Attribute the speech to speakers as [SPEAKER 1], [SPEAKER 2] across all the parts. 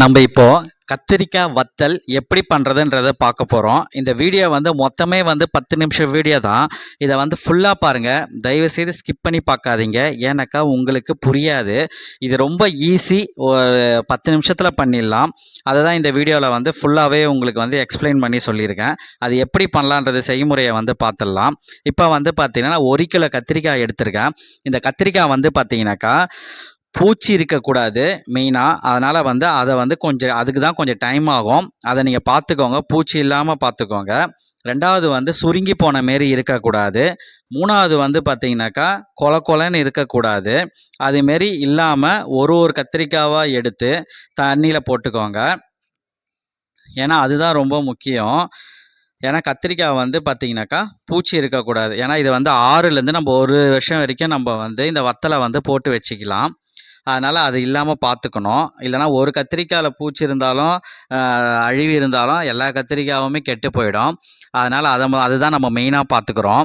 [SPEAKER 1] நம்ம இப்போ கத்திரிக்காய் வத்தல் எப்படி பண்ணுறதுன்றத பார்க்க போகிறோம் இந்த வீடியோ வந்து மொத்தமே வந்து பத்து நிமிஷம் வீடியோ தான். இதை வந்து ஃபுல்லாக பாருங்கள் தயவுசெய்து ஸ்கிப் பண்ணி பார்க்காதீங்க. ஏன்னாக்கா உங்களுக்கு புரியாது. இது ரொம்ப ஈஸி பத்து நிமிஷத்தில் பண்ணிடலாம். அதை தான் இந்த வீடியோவில் வந்து ஃபுல்லாகவே உங்களுக்கு வந்து எக்ஸ்பிளைன் பண்ணி சொல்லியிருக்கேன். அது எப்படி பண்ணலான்றது செய்முறையை வந்து பார்த்துடலாம். இப்போ வந்து பார்த்திங்கன்னா ஒரு கிலோ கத்திரிக்காய் எடுத்திருக்கேன். இந்த கத்திரிக்காய் வந்து பார்த்திங்கனாக்கா பூச்சி இருக்கக்கூடாது மெயினாக அதனால் வந்து அதை வந்து கொஞ்சம் அதுக்கு தான் கொஞ்சம் டைம் ஆகும். அதை நீங்கள் பார்த்துக்கோங்க. பூச்சி இல்லாமல் பார்த்துக்கோங்க. ரெண்டாவது வந்து சுருங்கி போன மாரி இருக்கக்கூடாது. மூணாவது வந்து பார்த்தீங்கன்னாக்கா கொல கொலன்னு இருக்கக்கூடாது. அதுமாரி இல்லாமல் ஒரு ஒரு கத்திரிக்காவாக எடுத்து தண்ணியில் போட்டுக்கோங்க. ஏன்னா அதுதான் ரொம்ப முக்கியம். ஏன்னா கத்திரிக்காய் வந்து பார்த்தீங்கன்னாக்கா பூச்சி இருக்கக்கூடாது. ஏன்னா இது வந்து ஆறுலேருந்து நம்ம ஒரு வருஷம் வரைக்கும் நம்ம வந்து இந்த வத்தலை வந்து போட்டு வச்சுக்கலாம். அதனால் அது இல்லாமல் பார்த்துக்கணும் இல்லைனா ஒரு கத்திரிக்காயில் பூச்சி இருந்தாலும் அழிவு இருந்தாலும் எல்லா கத்திரிக்காயுமே கெட்டு போயிடும். அதனால் அதை அதுதான் நம்ம மெயினாக பார்த்துக்குறோம்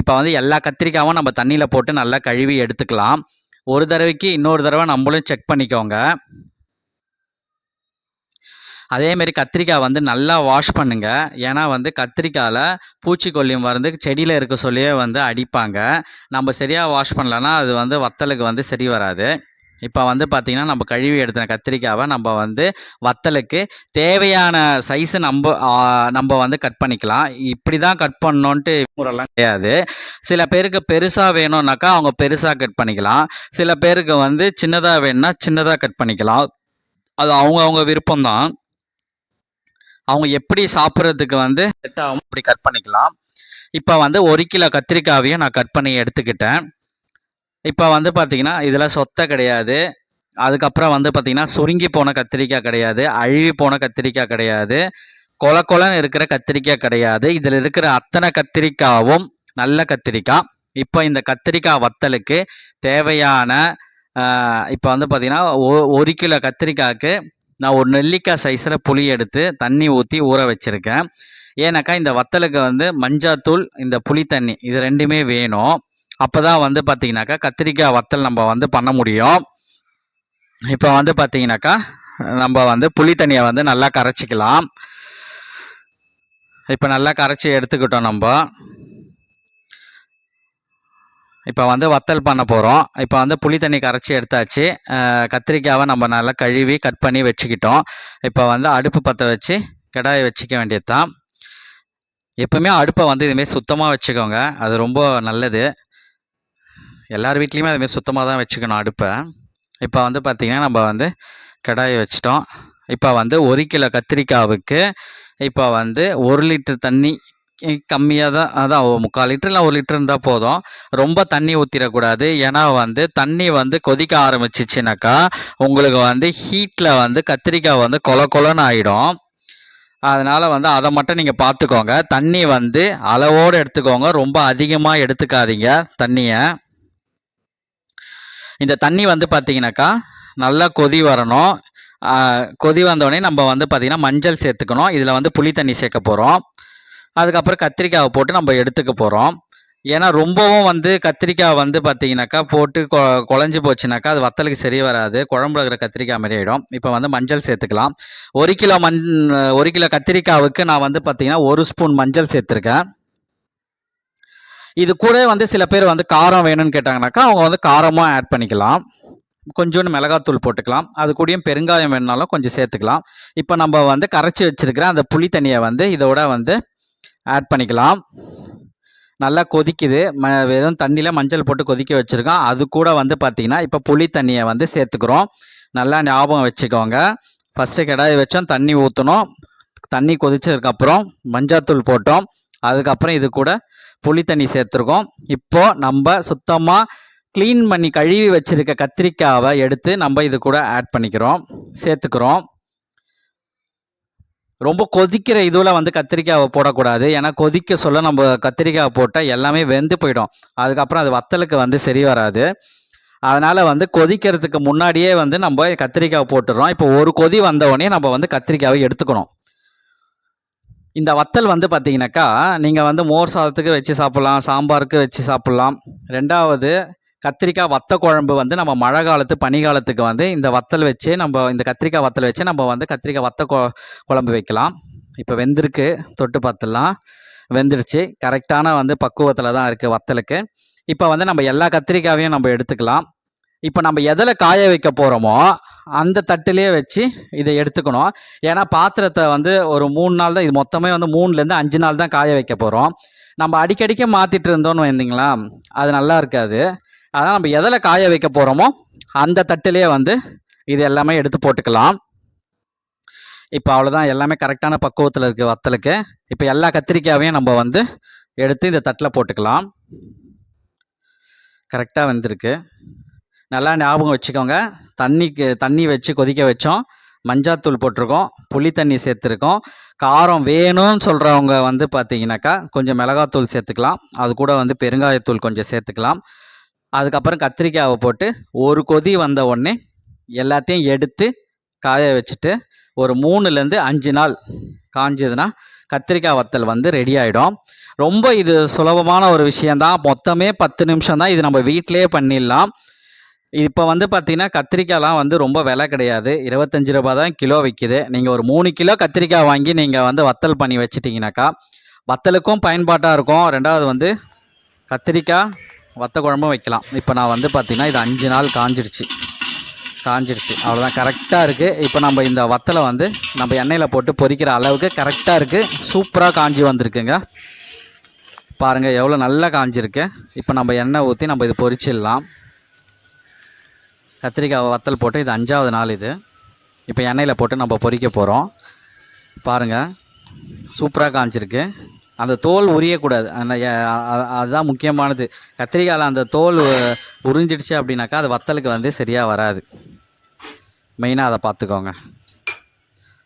[SPEAKER 1] இப்போ வந்து எல்லா கத்திரிக்காவும் நம்ம தண்ணியில் போட்டு நல்லா கழுவி எடுத்துக்கலாம். ஒரு தடவைக்கு இன்னொரு தடவை நம்மளும் செக் பண்ணிக்கோங்க. அதேமாரி கத்திரிக்காய் வந்து நல்லா வாஷ் பண்ணுங்கள் ஏன்னா வந்து கத்திரிக்காயில் பூச்சிக்கொல்லி மருந்து செடியில் இருக்க சொல்லியே வந்து அடிப்பாங்க. நம்ம சரியாக வாஷ் பண்ணலன்னா அது வந்து வத்தலுக்கு வந்து சரி வராது. இப்போ வந்து பார்த்திங்கன்னா நம்ம கழுவி எடுத்த கத்திரிக்காவை நம்ம வந்து வத்தலுக்கு தேவையான சைஸு நம்ம நம்ம வந்து கட் பண்ணிக்கலாம். இப்படி தான் கட் பண்ணோன்ட்டு முறைலாம் கிடையாது. சில பேருக்கு பெருசாக வேணும்னாக்கா அவங்க பெருசாக கட் பண்ணிக்கலாம். சில பேருக்கு வந்து சின்னதாக வேணும்னா சின்னதாக கட் பண்ணிக்கலாம். அது அவங்க அவங்க விருப்பம்தான். அவங்க எப்படி சாப்பிட்றதுக்கு வந்து செட் ஆகும் இப்படி கட் பண்ணிக்கலாம். இப்போ வந்து ஒரு கிலோ கத்திரிக்காவையும் நான் கட் பண்ணி எடுத்துக்கிட்டேன். இப்போ வந்து பார்த்தீங்கன்னா இதில் சொத்தை கிடையாது. அதுக்கப்புறம் வந்து பார்த்தீங்கன்னா சுருங்கி போன கத்திரிக்காய் கிடையாது. அழுகி போன கத்திரிக்காய் கிடையாது. கொல கொலன்னு இருக்கிற கத்திரிக்காய் கிடையாது. இதில் இருக்கிற அத்தனை கத்திரிக்காவும் நல்ல கத்திரிக்காய். இப்போ இந்த கத்திரிக்காய் வத்தலுக்கு தேவையான இப்போ வந்து பார்த்தீங்கன்னா ஒ- ஒரு கிலோ கத்திரிக்காய்க்கு நான் ஒரு நெல்லிக்காய் சைஸில் புளி எடுத்து தண்ணி ஊற்றி ஊற வச்சுருக்கேன். ஏன்னாக்கா இந்த வத்தலுக்கு வந்து மஞ்சாத்தூள் இந்த புளி தண்ணி இது ரெண்டுமே வேணும். அப்போ தான் வந்து பார்த்தீங்கன்னாக்கா கத்திரிக்காய் வத்தல் நம்ம வந்து பண்ண முடியும். இப்போ வந்து பார்த்தீங்கன்னாக்கா நம்ம வந்து புளி தண்ணியை வந்து நல்லா கரைச்சிக்கலாம். இப்போ நல்லா கரைச்சி எடுத்துக்கிட்டோம் நம்ம. இப்போ வந்து வத்தல் பண்ண போகிறோம் இப்போ வந்து புளி தண்ணி கரைச்சி எடுத்தாச்சு. கத்திரிக்காவை நம்ம நல்லா கழுவி கட் பண்ணி வச்சுக்கிட்டோம். இப்போ வந்து அடுப்பு பற்ற வச்சு கடாயை வச்சுக்க வேண்டியது தான் எப்பவுமே அடுப்பை வந்து இதுமாரி சுத்தமாக வச்சுக்கோங்க. அது ரொம்ப நல்லது. எல்லார் வீட்லேயுமே அதுமாரி சுத்தமாக தான் வச்சுக்கணும் அடுப்பை. இப்போ வந்து பார்த்திங்கன்னா நம்ம வந்து கடாயை வச்சிட்டோம். இப்போ வந்து ஒரு கிலோ கத்திரிக்காவுக்கு இப்போ வந்து ஒரு லிட்டர் தண்ணி கம்மியாக தான் அதான் முக்கால் லிட்டர் இல்லை ஒரு லிட்டர் இருந்தால் போதும். ரொம்ப தண்ணி ஊற்றிடக்கூடாது ஏன்னா வந்து தண்ணி வந்து கொதிக்க ஆரம்பிச்சிச்சுனாக்கா உங்களுக்கு வந்து ஹீட்டில் வந்து கத்திரிக்காய் வந்து கொல கொலன்னு ஆகிடும் அதனால் வந்து அதை மட்டும் நீங்கள் பார்த்துக்கோங்க தண்ணி வந்து அளவோடு எடுத்துக்கோங்க. ரொம்ப அதிகமாக எடுத்துக்காதீங்க தண்ணியை. இந்த தண்ணி வந்து பார்த்தீங்கன்னாக்கா நல்லா கொதி வரணும். கொதி வந்தோடனே நம்ம வந்து பார்த்திங்கன்னா மஞ்சள் சேர்த்துக்கணும். இதில் வந்து புளி தண்ணி சேர்க்க போகிறோம் அதுக்கப்புறம் கத்திரிக்காவை போட்டு நம்ம எடுத்துக்க போகிறோம் ஏன்னா ரொம்பவும் வந்து கத்திரிக்காய் வந்து பார்த்தீங்கன்னாக்கா போட்டு கொ குழஞ்சி போச்சுனாக்கா அது வத்தலுக்கு சரி வராது. குழம்புல இருக்கிற கத்திரிக்காய் மாதிரி ஆகிடும் இப்போ வந்து மஞ்சள் சேர்த்துக்கலாம். ஒரு கிலோ மண் ஒரு கிலோ கத்திரிக்காவுக்கு நான் வந்து பார்த்தீங்கன்னா ஒரு ஸ்பூன் மஞ்சள் சேர்த்துருக்கேன். இது கூட வந்து சில பேர் வந்து காரம் வேணும்னு கேட்டாங்கனாக்கா அவங்க வந்து காரமும் ஆட் பண்ணிக்கலாம். கொஞ்சோண்டு மிளகாத்தூள் போட்டுக்கலாம். அது கூடயும் பெருங்காயம் வேணுனாலும் கொஞ்சம் சேர்த்துக்கலாம். இப்போ நம்ம வந்து கரைச்சி வச்சிருக்கிற அந்த புளி தண்ணியை வந்து இதோட வந்து ஆட் பண்ணிக்கலாம். நல்லா கொதிக்குது. ம வெறும் தண்ணியில் மஞ்சள் போட்டு கொதிக்க வச்சுருக்கோம். அது கூட வந்து பார்த்திங்கன்னா இப்போ புளி தண்ணியை வந்து சேர்த்துக்கிறோம். நல்லா ஞாபகம் வச்சுக்கோங்க. ஃபஸ்ட்டு கடாயை வச்சோம் தண்ணி ஊற்றணும் தண்ணி கொதிச்சதுக்கப்புறம் மஞ்சாத்தூள் போட்டோம். அதுக்கப்புறம் இது கூட புளி தண்ணி சேர்த்துருக்கோம். இப்போ நம்ம சுத்தமாக க்ளீன் பண்ணி கழுவி வச்சுருக்க கத்திரிக்காவை எடுத்து நம்ம இது கூட ஆட் பண்ணிக்கிறோம். சேர்த்துக்கிறோம். ரொம்ப கொதிக்கிற இதுவில் வந்து கத்திரிக்காவை போடக்கூடாது. ஏன்னா கொதிக்க சொல்ல நம்ம கத்திரிக்காவை போட்டால் எல்லாமே வெந்து போயிடும். அதுக்கப்புறம் அது வத்தலுக்கு வந்து சரி வராது. அதனால் வந்து கொதிக்கிறதுக்கு முன்னாடியே வந்து நம்ம கத்திரிக்காவை போட்டுடுறோம் இப்போ ஒரு கொதி வந்த உடனே நம்ம வந்து கத்திரிக்காவை எடுத்துக்கணும். இந்த வத்தல் வந்து பார்த்தீங்கன்னாக்கா நீங்கள் வந்து மோர் சாதத்துக்கு வச்சு சாப்பிட்லாம் சாம்பாருக்கு வச்சு சாப்பிட்லாம். ரெண்டாவது கத்திரிக்காய் வத்த குழம்பு வந்து நம்ம மழை காலத்து பனி காலத்துக்கு வந்து இந்த வத்தல் வச்சு நம்ம இந்த கத்திரிக்காய் வத்தல் வச்சு நம்ம வந்து கத்திரிக்காய் வத்த குழம்பு வைக்கலாம். இப்போ வெந்திருக்கு தொட்டு பார்த்துடலாம். வெந்துடுச்சு கரெக்டான வந்து பக்குவத்தில் தான் இருக்குது வத்தலுக்கு. இப்போ வந்து நம்ம எல்லா கத்திரிக்காயையும் நம்ம எடுத்துக்கலாம். இப்போ நம்ம எதில் காய வைக்க போகிறோமோ அந்த தட்டுலேயே வச்சு இதை எடுத்துக்கணும். ஏன்னா பாத்திரத்தை வந்து ஒரு மூணு நாள் தான் இது மொத்தமே வந்து மூணுலேருந்து அஞ்சு நாள் தான் காய வைக்க போகிறோம் நம்ம அடிக்கடிக்க மாற்றிட்டு இருந்தோம்னு வந்தீங்களா அது நல்லா இருக்காது. அதனால் நம்ம எதில் காய வைக்க போகிறோமோ அந்த தட்டுலேயே வந்து இது எல்லாமே எடுத்து போட்டுக்கலாம். இப்போ அவ்வளோதான் எல்லாமே கரெக்டான பக்குவத்தில் இருக்குது வத்தலுக்கு. இப்போ எல்லா கத்திரிக்காயையும் நம்ம வந்து எடுத்து இந்த தட்டில் போட்டுக்கலாம். கரெக்டாக வந்திருக்கு. நல்லா ஞாபகம் வச்சுக்கோங்க. தண்ணிக்கு தண்ணி வச்சு கொதிக்க வச்சோம். மஞ்சாத்தூள் போட்டிருக்கோம். புளி தண்ணி சேர்த்துருக்கோம். காரம் வேணும்னு சொல்கிறவங்க வந்து பார்த்தீங்கன்னாக்கா கொஞ்சம் மிளகாத்தூள் சேர்த்துக்கலாம். அது கூட வந்து பெருங்காயத்தூள் கொஞ்சம் சேர்த்துக்கலாம். அதுக்கப்புறம் கத்திரிக்காவை போட்டு ஒரு கொதி வந்த உடனே எல்லாத்தையும் எடுத்து காய வச்சுட்டு ஒரு மூணுலேருந்து அஞ்சு நாள் காஞ்சதுன்னா கத்திரிக்காய் வத்தல் வந்து ரெடி ஆகிடும் ரொம்ப இது சுலபமான ஒரு விஷயந்தான் மொத்தமே பத்து நிமிஷம் தான் இது நம்ம வீட்டிலே பண்ணிடலாம். இப்போ வந்து பார்த்தீங்கன்னா கத்திரிக்காய்லாம் வந்து ரொம்ப விலை கிடையாது. இருபத்தஞ்சி ரூபா தான் கிலோ விற்கிது நீங்கள் ஒரு மூணு கிலோ கத்திரிக்காய் வாங்கி நீங்கள் வந்து வத்தல் பண்ணி வச்சிட்டிங்கனாக்கா வத்தலுக்கும் பயன்பாட்டாக இருக்கும். ரெண்டாவது வந்து கத்திரிக்காய் வத்த குழம்பும் வைக்கலாம். இப்போ நான் வந்து பார்த்தீங்கன்னா இது அஞ்சு நாள் காஞ்சிருச்சு. காஞ்சிருச்சு. அவ்வளோதான் கரெக்டாக இருக்குது இப்போ நம்ம இந்த வத்தலை வந்து நம்ம எண்ணெயில் போட்டு பொரிக்கிற அளவுக்கு கரெக்டாக இருக்குது சூப்பராக காஞ்சி வந்திருக்குங்க. பாருங்கள் எவ்வளோ நல்லா காஞ்சிருக்கு. இப்போ நம்ம எண்ணெய் ஊற்றி நம்ம இது பொரிச்சிடலாம். கத்திரிக்காய் வத்தல் போட்டு இது அஞ்சாவது நாள் இது. இப்போ எண்ணெயில் போட்டு நம்ம பொறிக்க போகிறோம் பாருங்கள் சூப்பராக காமிச்சிருக்கு அந்த தோல் உரியக்கூடாது. அந்த அதுதான் முக்கியமானது. கத்திரிக்காயில் அந்த தோல் உறிஞ்சிடுச்சு அப்படின்னாக்கா அது வத்தலுக்கு வந்து சரியாக வராது. மெயினாக அதை பார்த்துக்கோங்க.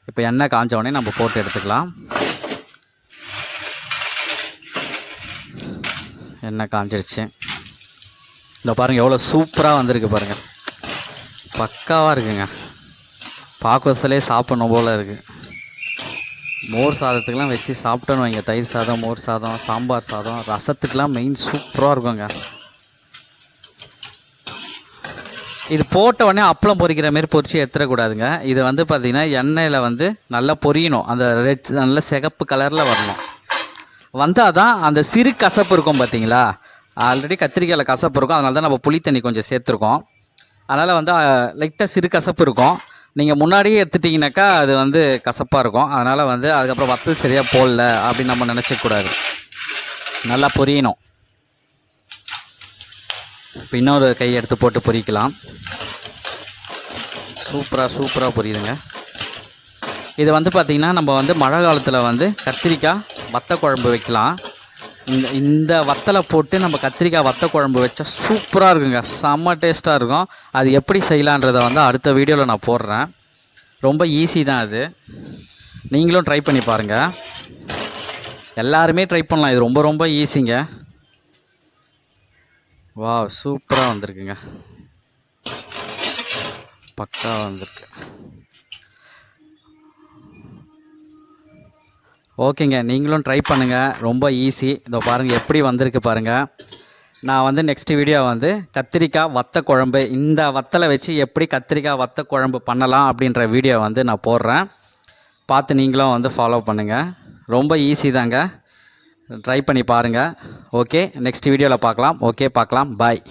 [SPEAKER 1] இப்போ எண்ணெய் காஞ்ச உடனே நம்ம போட்டு எடுத்துக்கலாம். எண்ணெய் காஞ்சிடுச்சு இந்த பாருங்கள் எவ்வளோ சூப்பராக வந்திருக்கு பாருங்கள் பக்காவாக இருக்குங்க. பார்க்கறதுலே சாப்பிடணும் போல் இருக்குது மோர் சாதத்துக்கெலாம் வச்சு சாப்பிட்டோன்னு வைங்க. தயிர் சாதம் மோர் சாதம் சாம்பார் சாதம் ரசத்துக்கெலாம் மெயின் சூப்பராக இருக்குங்க. இது போட்ட உடனே அப்பளம் பொரிக்கிற மாதிரி பொறிச்சு எடுத்துடக்கூடாதுங்க. இது வந்து பார்த்திங்கன்னா எண்ணெயில் வந்து நல்லா பொரியணும். அந்த ரெட் நல்ல சிகப்பு கலரில் வரணும். வந்தால் தான் அந்த சிறு கசப்பு இருக்கும் பார்த்தீங்களா ஆல்ரெடி கத்திரிக்காயில் கசப்பு இருக்கும். அதனால தான் நம்ம புளி தண்ணி கொஞ்சம் சேர்த்துருக்கோம். அதனால் வந்து லைட்டாக சிறு கசப்பு இருக்கும். நீங்கள் முன்னாடியே எடுத்துட்டிங்கனாக்கா அது வந்து கசப்பாக இருக்கும். அதனால் வந்து அதுக்கப்புறம் வத்தல் சரியாக போடல அப்படின்னு நம்ம நினச்சக்கூடாது நல்லா பொரியணும். இப்போ இன்னொரு கை எடுத்து போட்டு பொரிக்கலாம். சூப்பராக சூப்பராக பொரியுதுங்க. இது வந்து பார்த்திங்கன்னா நம்ம வந்து மழை காலத்தில் வந்து கத்திரிக்காய் வத்த குழம்பு வைக்கலாம். இந்த இந்த வத்தலை போட்டு நம்ம கத்திரிக்காய் வத்த குழம்பு வச்சா சூப்பராக இருக்குங்க. செம்ம டேஸ்ட்டாக இருக்கும். அது எப்படி செய்யலான்றதை வந்து அடுத்த வீடியோவில் நான் போடுறேன். ரொம்ப ஈஸி தான் அது. நீங்களும் ட்ரை பண்ணி பாருங்கள் எல்லாருமே ட்ரை பண்ணலாம். இது ரொம்ப ரொம்ப ஈஸிங்க வா சூப்பராக வந்திருக்குங்க. பக்கா வந்திருக்கு. ஓகேங்க நீங்களும் ட்ரை பண்ணுங்கள் ரொம்ப ஈஸி இதோ பாருங்கள் எப்படி வந்திருக்கு பாருங்கள் நான் வந்து நெக்ஸ்ட் வீடியோ வந்து கத்திரிக்காய் வத்த குழம்பு இந்த வத்தலை வச்சு எப்படி கத்திரிக்காய் வத்த குழம்பு பண்ணலாம் அப்படின்ற வீடியோ வந்து நான் போடுறேன். பார்த்து நீங்களும் வந்து ஃபாலோ பண்ணுங்கள் ரொம்ப ஈஸி தாங்க. ட்ரை பண்ணி பாருங்கள் ஓகே நெக்ஸ்ட் வீடியோவில் பார்க்கலாம். ஓகே பார்க்கலாம். பாய்